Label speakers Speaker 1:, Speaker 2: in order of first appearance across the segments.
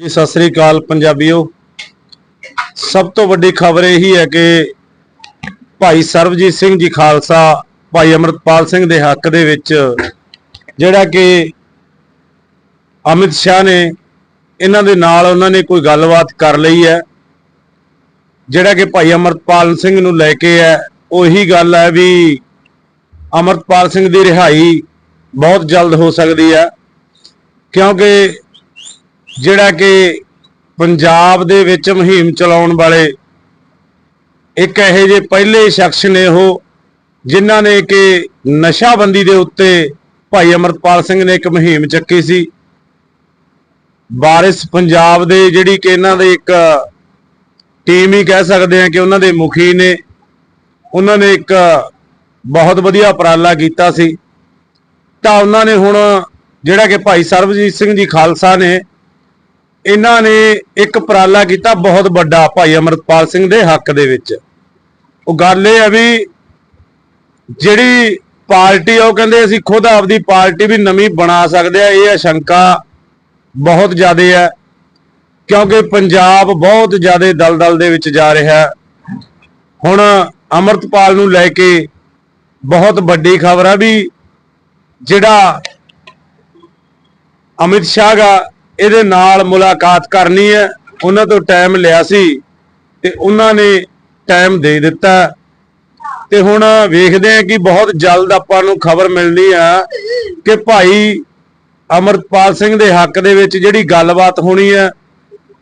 Speaker 1: ਜੀ, ਸਤਿ ਸ੍ਰੀ ਅਕਾਲ ਪੰਜਾਬੀਓ। ਸਭ ਤੋਂ ਵੱਡੀ ਖਬਰ ਇਹੀ ਹੈ ਕਿ ਭਾਈ ਸਰਬਜੀਤ ਸਿੰਘ ਜੀ ਖਾਲਸਾ, ਭਾਈ ਅਮਰਤਪਾਲ ਸਿੰਘ ਦੇ ਹੱਕ ਦੇ ਵਿੱਚ ਜਿਹੜਾ ਕਿ ਅਮਿਤ ਸ਼ਾਹ ਨੇ ਇਹਨਾਂ ਦੇ ਨਾਲ ਉਹਨਾਂ ਨੇ ਕੋਈ ਗੱਲਬਾਤ ਕਰ ਲਈ ਹੈ। ਜਿਹੜਾ ਕਿ ਭਾਈ ਅਮਰਤਪਾਲ ਸਿੰਘ ਨੂੰ ਲੈ ਕੇ ਹੈ, ਉਹੀ ਗੱਲ ਹੈ ਵੀ ਅਮਰਤਪਾਲ ਸਿੰਘ ਦੀ ਰਿਹਾਈ ਬਹੁਤ ਜਲਦ ਹੋ ਸਕਦੀ ਹੈ, ਕਿਉਂਕਿ ਜਿਹੜਾ ਕਿ ਪੰਜਾਬ ਦੇ ਵਿੱਚ ਮੁਹਿੰਮ ਚਲਾਉਣ ਵਾਲੇ ਇੱਕ ਇਹੋ ਜਿਹੇ ਪਹਿਲੇ ਸ਼ਖਸ ਨੇ ਉਹ, ਜਿਨ੍ਹਾਂ ਨੇ ਕਿ ਨਸ਼ਾਬੰਦੀ ਦੇ ਉੱਤੇ ਭਾਈ ਅਮਰਤਪਾਲ ਸਿੰਘ ਨੇ ਇੱਕ ਮੁਹਿੰਮ ਚੱਕੀ ਸੀ। ਵਾਰਿਸ ਪੰਜਾਬ ਦੇ ਜਿਹੜੀ ਕਿ ਇਹਨਾਂ ਦੇ ਇੱਕ ਟੀਮ ਹੀ ਕਹਿ ਸਕਦੇ ਆ ਕਿ ਉਹਨਾਂ ਦੇ ਮੁਖੀ ਨੇ, ਉਹਨਾਂ ਨੇ ਇੱਕ ਬਹੁਤ ਵਧੀਆ ਉਪਰਾਲਾ ਕੀਤਾ ਸੀ। ਤਾਂ ਉਹਨਾਂ ਨੇ ਹੁਣ ਜਿਹੜਾ ਕਿ ਭਾਈ ਸਰਬਜੀਤ ਸਿੰਘ ਜੀ ਖਾਲਸਾ ਨੇ ਇਹਨਾਂ ਨੇ ਇੱਕ ਉਪਰਾਲਾ ਕੀਤਾ ਬਹੁਤ ਵੱਡਾ ਭਾਈ ਅਮਰਤਪਾਲ ਸਿੰਘ ਦੇ ਹੱਕ ਦੇ ਵਿੱਚ। ਉਹ ਗੱਲ ਇਹ ਆ ਵੀ ਜਿਹੜੀ ਪਾਰਟੀ ਉਹ ਕਹਿੰਦੇ ਅਸੀਂ ਖੁਦ ਆਪਦੀ ਪਾਰਟੀ ਵੀ ਨਵੀਂ ਬਣਾ ਸਕਦੇ ਆ, ਇਹ ਆਸ਼ੰਕਾ ਬਹੁਤ ਜ਼ਿਆਦਾ ਹੈ ਕਿਉਂਕਿ ਪੰਜਾਬ ਬਹੁਤ ਜ਼ਿਆਦਾ ਦਲਦਲ ਦੇ ਵਿੱਚ ਜਾ ਰਿਹਾ। ਹੁਣ ਅਮਰਤਪਾਲ ਨੂੰ ਲੈ ਕੇ ਬਹੁਤ ਵੱਡੀ ਖਬਰ ਆ ਵੀ ਜਿਹੜਾ ਅਮਿਤ ਸ਼ਾਹ ਗਾ ਇਹਦੇ ਨਾਲ ਮੁਲਾਕਾਤ ਕਰਨੀ ਹੈ। ਉਹਨਾਂ ਤੋਂ ਟਾਈਮ ਲਿਆ ਸੀ ਤੇ ਉਹਨਾਂ ਨੇ ਟਾਈਮ ਦੇ ਦਿੱਤਾ। ਤੇ ਹੁਣ ਵੇਖਦੇ ਆ ਕਿ ਬਹੁਤ ਜਲਦ ਆਪਾਂ ਨੂੰ ਖਬਰ ਮਿਲਣੀ ਆ ਕਿ ਭਾਈ ਅਮਰਪਾਲ ਸਿੰਘ ਦੇ ਹੱਕ ਦੇ ਵਿੱਚ ਜਿਹੜੀ ਗੱਲਬਾਤ ਹੋਣੀ ਹੈ,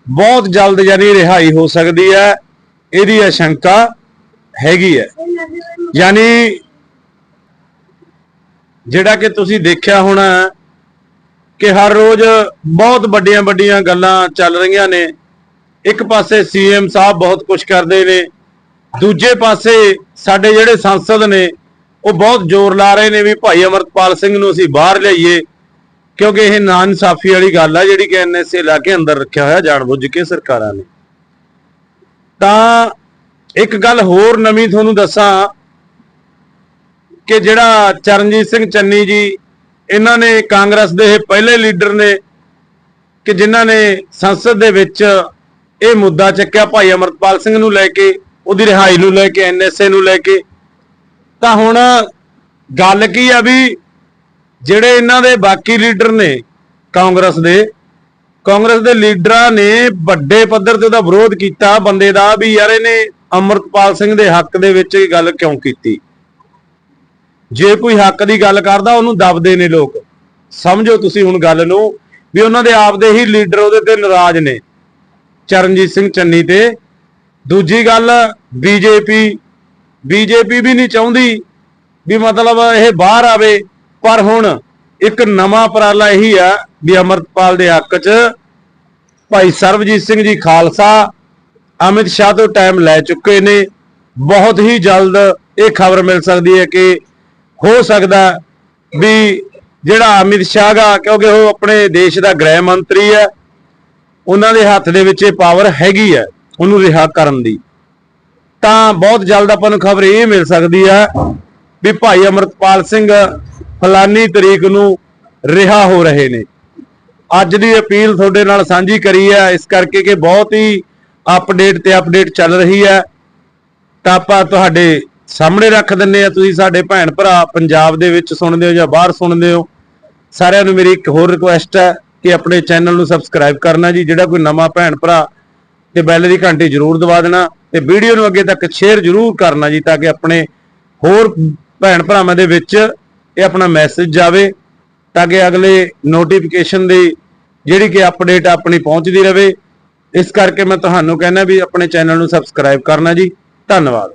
Speaker 1: ਬਹੁਤ ਜਲਦ ਯਾਨੀ ਰਿਹਾਈ ਹੋ ਸਕਦੀ ਹੈ। ਇਹਦੀ ਆਸ਼ੰਕਾ ਹੈਗੀ ਹੈ। ਯਾਨੀ ਜਿਹੜਾ ਕਿ ਤੁਸੀਂ ਦੇਖਿਆ ਹੋਣਾ ਕਿ ਹਰ ਰੋਜ਼ ਬਹੁਤ ਵੱਡੀਆਂ ਵੱਡੀਆਂ ਗੱਲਾਂ ਚੱਲ ਰਹੀਆਂ ਨੇ। ਇੱਕ ਪਾਸੇ ਸੀਐਮ ਸਾਹਿਬ ਬਹੁਤ ਕੁਝ ਕਰਦੇ ਨੇ, ਦੂਜੇ ਪਾਸੇ ਸਾਡੇ ਜਿਹੜੇ ਸੰਸਦ ਨੇ, ਉਹ ਬਹੁਤ ਜ਼ੋਰ ਲਾ ਰਹੇ ਨੇ ਵੀ ਭਾਈ ਅਮਰਤਪਾਲ ਸਿੰਘ ਨੂੰ ਅਸੀਂ ਬਾਹਰ ਲਿਆਈਏ, ਕਿਉਂਕਿ ਇਹ ਨਾ ਇਨਸਾਫੀ ਵਾਲੀ ਗੱਲ ਆ ਜਿਹੜੀ ਕਿ ਐਨਐਸਏ ਲਾ ਕੇ ਅੰਦਰ ਰੱਖਿਆ ਹੋਇਆ ਜਾਣਬੁੱਝ ਕੇ ਸਰਕਾਰਾਂ ਨੇ। ਤਾਂ ਇੱਕ ਗੱਲ ਹੋਰ ਨਵੀਂ ਤੁਹਾਨੂੰ ਦੱਸਾਂ ਕਿ ਜਿਹੜਾ ਚਰਨਜੀਤ ਸਿੰਘ ਚੰਨੀ ਜੀ ਇਹਨਾਂ ਨੇ ਕਾਂਗਰਸ ਦੇ ਇਹ ਪਹਿਲੇ ਲੀਡਰ ਨੇ ਕਿ ਜਿਨ੍ਹਾਂ ਨੇ ਸੰਸਦ ਦੇ ਵਿੱਚ ਇਹ ਮੁੱਦਾ ਚੱਕਿਆ, ਭਾਈ ਅਮਰਪਾਲ ਸਿੰਘ ਨੂੰ ਲੈ ਕੇ, ਉਹਦੀ ਰਿਹਾਈ ਨੂੰ ਲੈ ਕੇ, ਐਨਐਸਏ ਨੂੰ ਲੈ ਕੇ। ਤਾਂ ਹੁਣ ਗੱਲ ਕੀ ਆ ਵੀ ਜਿਹੜੇ ਇਹਨਾਂ ਦੇ ਬਾਕੀ ਲੀਡਰ ਨੇ ਕਾਂਗਰਸ ਦੇ ਕਾਂਗਰਸ ਦੇ ਲੀਡਰਾਂ ਨੇ ਵੱਡੇ ਪੱਧਰ ਤੇ ਉਹਦਾ ਵਿਰੋਧ ਕੀਤਾ, ਬੰਦੇ ਦਾ ਵੀ ਯਾਰ ਇਹਨੇ ਅਮਰਤਪਾਲ ਸਿੰਘ ਦੇ ਹੱਕ ਦੇ ਵਿੱਚ ਇਹ ਗੱਲ ਕਿਉਂ ਕੀਤੀ? ਜੇ ਕੋਈ ਹੱਕ ਦੀ ਗੱਲ ਕਰਦਾ, ਉਹਨੂੰ ਦਬਦੇ ਨੇ ਲੋਕ। ਸਮਝੋ ਤੁਸੀਂ ਹੁਣ ਗੱਲ ਨੂੰ, ਵੀ ਉਹਨਾਂ ਦੇ ਆਪ ਹੀ ਲੀਡਰ ਉਹਦੇ ਤੇ ਨਾਰਾਜ਼ ਨੇ। ਚਰਨਜੀਤ ਸਿੰਘ ਚੰਨੀ ਤੇ। ਦੂਜੀ ਗੱਲ ਬੀਜੇਪੀ ਬੀਜੇਪੀ ਵੀ ਨਹੀਂ ਚਾਹੁੰਦੀ ਵੀ ਮਤਲਬ ਇਹ ਬਾਹਰ ਆਵੇ। ਪਰ ਹੁਣ ਇੱਕ ਨਵਾਂ ਉਪਰਾਲਾ ਇਹੀ ਆ ਵੀ ਅਮਰਤਪਾਲ ਦੇ ਹੱਕ 'ਚ ਭਾਈ ਸਰਬਜੀਤ ਸਿੰਘ ਜੀ ਖਾਲਸਾ, ਅਮਿਤ ਸ਼ਾਹ ਤੋਂ ਟਾਈਮ ਲੈ ਚੁੱਕੇ ਨੇ। ਬਹੁਤ ਹੀ ਜਲਦ ਇਹ ਖਬਰ ਮਿਲ ਸਕਦੀ ਹੈ ਕਿ ਹੋ ਸਕਦਾ ਵੀ ਜਿਹੜਾ ਅਮਿਤ ਸ਼ਾਹ ਗਾ, ਕਿਉਂਕਿ ਉਹ ਆਪਣੇ ਦੇਸ਼ ਦਾ ਗ੍ਰਹਿ ਮੰਤਰੀ ਹੈ, ਉਹਨਾਂ ਦੇ ਹੱਥ ਦੇ ਵਿੱਚ ਇਹ ਪਾਵਰ ਹੈਗੀ ਹੈ, ਉਹਨੂੰ ਰਿਹਾ ਕਰਨ ਦੀ। ਤਾਂ ਬਹੁਤ ਜਲਦ ਆਪਾਂ ਨੂੰ ਖਬਰ ਇਹ ਮਿਲ ਸਕਦੀ ਹੈ ਵੀ ਭਾਈ ਅਮਰਤਪਾਲ ਸਿੰਘ ਫਲਾਨੀ ਤਰੀਕ ਨੂੰ ਰਿਹਾ ਹੋ ਰਹੇ ਨੇ। ਅੱਜ ਦੀ ਅਪੀਲ ਤੁਹਾਡੇ ਨਾਲ ਸਾਂਝੀ ਕਰੀ ਹੈ, ਇਸ ਕਰਕੇ ਕਿ ਬਹੁਤ ਹੀ ਅਪਡੇਟ ਤੇ ਅਪਡੇਟ ਚੱਲ ਰਹੀ ਹੈ। ਤਾਂ ਆਪਾਂ ਤੁਹਾਡੇ ਸਾਹਮਣੇ ਰੱਖ ਦਿੰਨੇ ਆ ਤੁਸੀਂ ਸਾਡੇ ਭੈਣ ਭਰਾ ਪੰਜਾਬ ਦੇ ਵਿੱਚ ਸੁਣਦੇ ਹੋ ਜਾਂ ਬਾਹਰ ਸੁਣਦੇ ਹੋ। ਸਾਰਿਆਂ ਨੂੰ ਮੇਰੀ ਇੱਕ ਹੋਰ ਰਿਕੁਐਸਟ ਹੈ ਕਿ ਆਪਣੇ ਚੈਨਲ ਨੂੰ ਸਬਸਕ੍ਰਾਈਬ ਕਰਨਾ ਜੀ, ਜਿਹੜਾ ਕੋਈ ਨਵਾਂ ਭੈਣ ਭਰਾ ਤੇ ਬੈਲ ਦੀ ਘੰਟੀ ਜ਼ਰੂਰ ਦਬਾ ਦੇਣਾ ਤੇ ਵੀਡੀਓ ਨੂੰ ਅੱਗੇ ਤੱਕ ਸ਼ੇਅਰ ਜ਼ਰੂਰ ਕਰਨਾ ਜੀ, ਤਾਂ ਕਿ ਆਪਣੇ ਹੋਰ ਭੈਣ ਭਰਾਵਾਂ ਦੇ ਵਿੱਚ ਇਹ ਆਪਣਾ ਮੈਸੇਜ ਜਾਵੇ, ਤਾਂ ਕਿ ਅਗਲੇ ਨੋਟੀਫਿਕੇਸ਼ਨ ਦੀ ਜਿਹੜੀ ਕਿ ਅਪਡੇਟ ਆਪਣੀ ਪਹੁੰਚਦੀ ਰਹੇ। ਇਸ ਕਰਕੇ ਮੈਂ ਤੁਹਾਨੂੰ ਕਹਿੰਦਾ ਵੀ ਆਪਣੇ ਚੈਨਲ ਨੂੰ ਸਬਸਕ੍ਰਾਈਬ ਕਰਨਾ ਜੀ। ਧੰਨਵਾਦ।